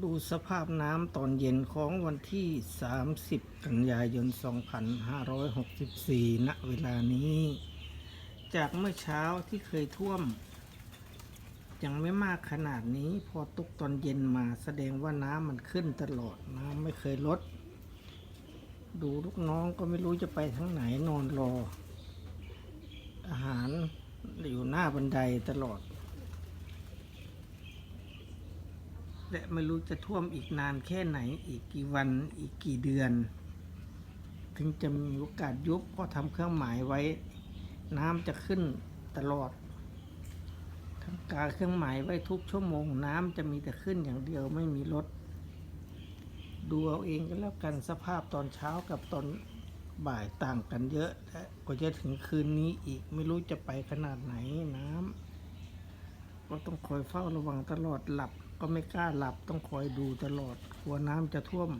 ดูสภาพน้ำตอนเย็นของวันที่ 30 กันยายน 2564 ณ เวลานี้ จากเมื่อเช้าที่เคยท่วม ยังไม่มากขนาดนี้ พอตกตอนเย็นมาแสดงว่าน้ำมันขึ้นตลอด น้ำไม่เคยลด ดูลูกน้องก็ไม่รู้จะไปทางไหนนอนรอ อาหารอยู่หน้าบันไดตลอด และไม่รู้จะท่วมอีกนานแค่ไหน อีกกี่วันอีกกี่เดือน ถึงจะมีโอกาสยุบก็ทำเครื่องหมายไว้ น้ำจะขึ้นตลอดทำการเครื่องหมายไว้ทุกชั่วโมง น้ำจะมีแต่ขึ้นอย่างเดียวไม่มีลดดูเอาเองก็แล้วกันสภาพตอนเช้ากับตอนบ่ายต่างกันเยอะและก็จะถึงคืนนี้อีกไม่รู้จะไปขนาดไหนน้ำก็ต้องคอยเฝ้าระวังตลอดหลับ ก็ไม่กล้าหลับต้องคอยดูตลอดกลัวน้ำจะท่วม